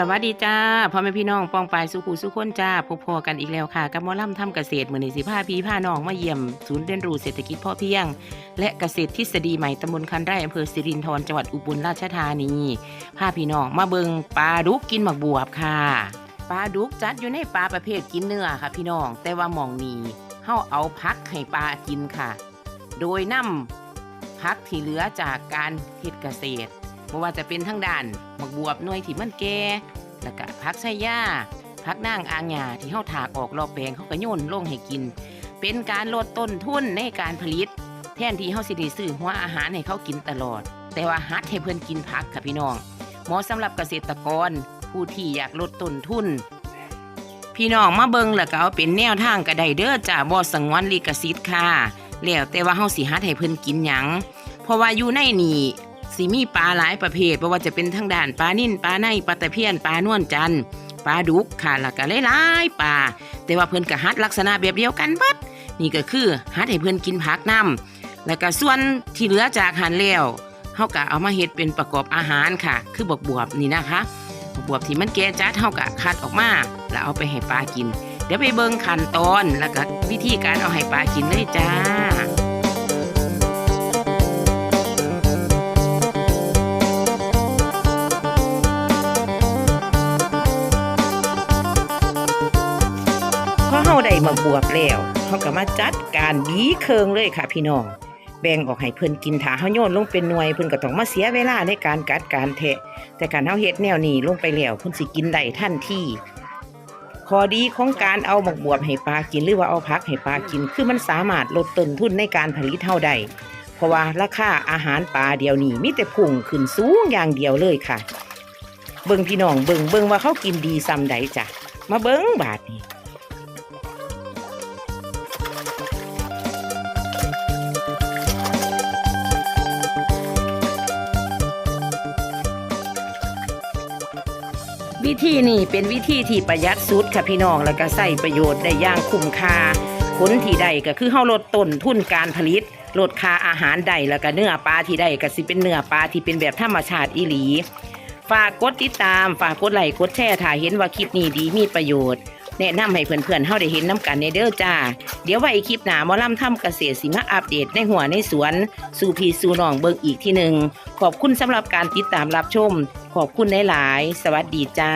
สวัสดีจ้าพ่อแม่พี่น้องปองปายสุขูสุขคนจ้าพบพอกันอีกแล้วค่ะ กับมอล่ำทำเกษตรมือนี้สิพาพี่พาน้องมาเยี่ยม ศูนย์เรียนรู้เศรษฐกิจพอเพียง และเกษตรทฤษฎีใหม่ตำบลคันไร่อำเภอสิรินธรจังหวัดอุบลราชธานีพาพี่น้องมาเบิงปลาดุกกินหมักบวบค่ะปลาดุกจัดอยู่ในปลาประเภทกินเนื้อค่ะ พี่น้องแต่ว่าหมองนี้เฮาเอาพักให้ปลากินค่ะ โดยนำพักที่เหลือจากการเฮ็ดเกษตร บ่ว่าจะเป็นทั้งด้านหมักบวบหน่วยที่มันแก่แล้วก็พักไส้ย่าพักนางอางหยาที่เฮาถากออกรอบแปลงเขาก็โยนลงให้กิน เป็นการลดต้นทุนในการผลิต แทนที่เฮาสิได้ซื้อหัวอาหารให้เขากินตลอด แต่ว่าฮัดให้เพิ่นกินผักค่ะพี่น้องเหมาะสำหรับเกษตรกรผู้ที่อยากลดต้นทุนพี่น้องมาเบิงแล้วก็เอาเป็นแนวทางก็ได้เด้อจ้าบ่สงวนลิขสิทธิ์ค่ะแล้วแต่ว่าเฮาสิฮัดให้เพิ่นกินหยังเพราะว่าอยู่ในนี่ สิมีปลาหลายประเภทบ่ว่าจะเป็นทั้งด้านปลานิ่นปลาในปลาตะเพียนปลานวลจันทร์ปลาดุกค่ะแล้วก็หลายๆปลาแต่ว่าเพิ่นก็ฮัดลักษณะแบบเดียวกันเบิดนี่ก็คือฮัดให้เพิ่นกินผักนํแล้วก็ส่วนที่เหลือจากหันแล้วเฮาก็เอามาเฮ็ดเป็นประกอบอาหารค่ะ คือบวบบวบนี่นะคะบักบวบที่มันแก่จัดเฮาก็คัดออกมา แล้วเอาไปให้ปลากิน เดี๋ยวไปเบิ่งขั้นตอนแล้วก็วิธีการเอาให้ปลากินเลยจ้า มาบวบแล้วเฮาก็มาจัดการบีเคิงเลยค่ะพี่น้อง แบ่งออกให้เพิ่นกินถาเฮาโยนลงเป็นหน่วยเพิ่นก็ต้องมาเสียเวลาในการกัดการแทะ แต่การเฮาเฮ็ดแนวนี้ลงไปแล้วเพิ่นสิกินได้ทันทีข้อดีของการเอาหมกบวบให้ปลากินหรือว่าเอาผักให้ปลากิน คือมันสามารถลดต้นทุนในการผลิตเฮาได้เพราะว่าราคาอาหารปลาเดียวนี้มีแต่พุ่งขึ้นสูงอย่างเดียวเลยค่ะ เบิ่งพี่น้องเบิ่งเบิ่งว่าเขากินดีซ้ำใดจ้ะมาเบิ่งบาดนี้ วิธีนี้เป็นวิธีที่ประหยัดสุดค่ะพี่น้องแล้วก็ใส่ประโยชน์ได้อย่างคุ้มค่าผลที่ได้ก็คือเฮาลดต้นทุนการผลิตลดค่าอาหารได้แล้วก็เนื้อปลาที่ได้ก็สิเป็นเนื้อปลาที่เป็นแบบธรรมชาติอีหลี ฝากกดติดตาม ฝากกดไลค์กดแชร์ถ้าเห็นว่าคลิปนี้ดีมีประโยชน์ แนะนำให้เพื่อนๆเฮาได้เห็นน้ำกันในเด้อจ้า เดี๋ยวไว้คลิปหน้ามอลำทำเกษตรสิมาอัปเดตในหัวในสวน สู่พีสู่น้องเบิงอีกที่หนึ่งขอบคุณสำหรับการติดตามรับชม ขอบคุณหลายๆสวัสดีจ้า